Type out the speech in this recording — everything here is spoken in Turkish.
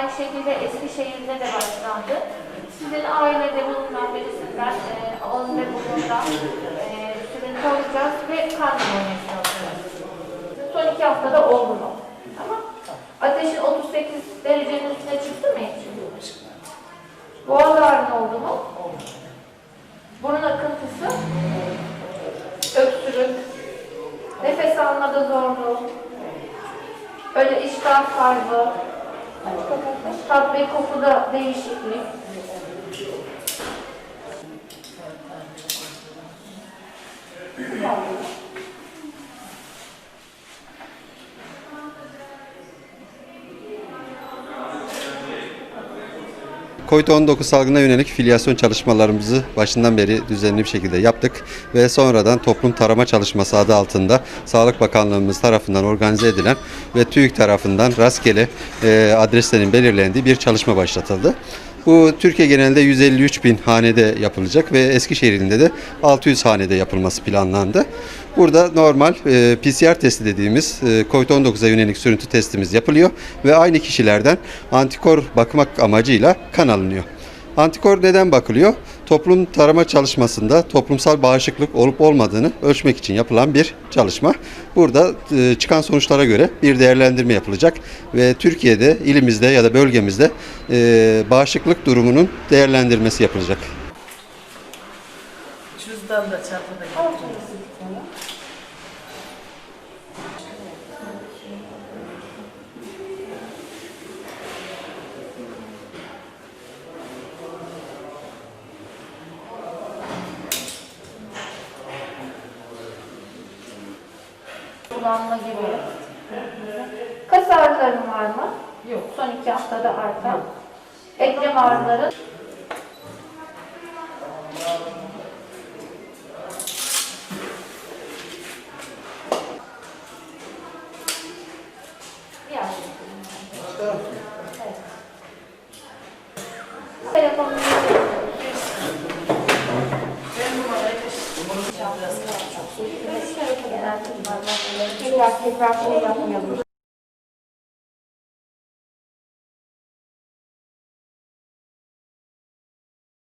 Aynı şekilde Eskişehir'de de başlandı. Sizin ailede bulunan birisinden e, onun ve bulunan e, sürüntü alacağız ve kan muayenesi alacağız. Son iki haftada oldu mu? Tamam. Ateşin 38 derecenin üstüne çıktı mı hiç? Boğaz ağrın oldu mu? Burun akıntısı, öksürük, nefes almada zorluk, öyle iştah kaybı, tat ve kokuda değişiklik. COVID-19 salgına yönelik filyasyon çalışmalarımızı başından beri düzenli bir şekilde yaptık ve sonradan toplum tarama çalışması adı altında Sağlık Bakanlığımız tarafından organize edilen ve TÜİK tarafından rastgele e, adreslerin belirlendiği bir çalışma başlatıldı. Bu Türkiye genelinde 153 bin hanede yapılacak ve Eskişehir ilinde de 600 hanede yapılması planlandı. Burada normal e, PCR testi dediğimiz e, COVID-19'a yönelik sürüntü testimiz yapılıyor ve aynı kişilerden antikor bakmak amacıyla kan alınıyor. Antikor neden bakılıyor? Toplum tarama çalışmasında toplumsal bağışıklık olup olmadığını ölçmek için yapılan bir çalışma. Burada e, çıkan sonuçlara göre bir değerlendirme yapılacak ve Türkiye'de, ilimizde ya da bölgemizde e, bağışıklık durumunun değerlendirmesi yapılacak. Cüzdan da çantada getirin. Bulanma gibi. Kas ağrıların var mı? Yok. Son iki haftada artan. Eklem ağrıları. Biraz çok soğuk. Tekrar tekrar şey yapmayalım.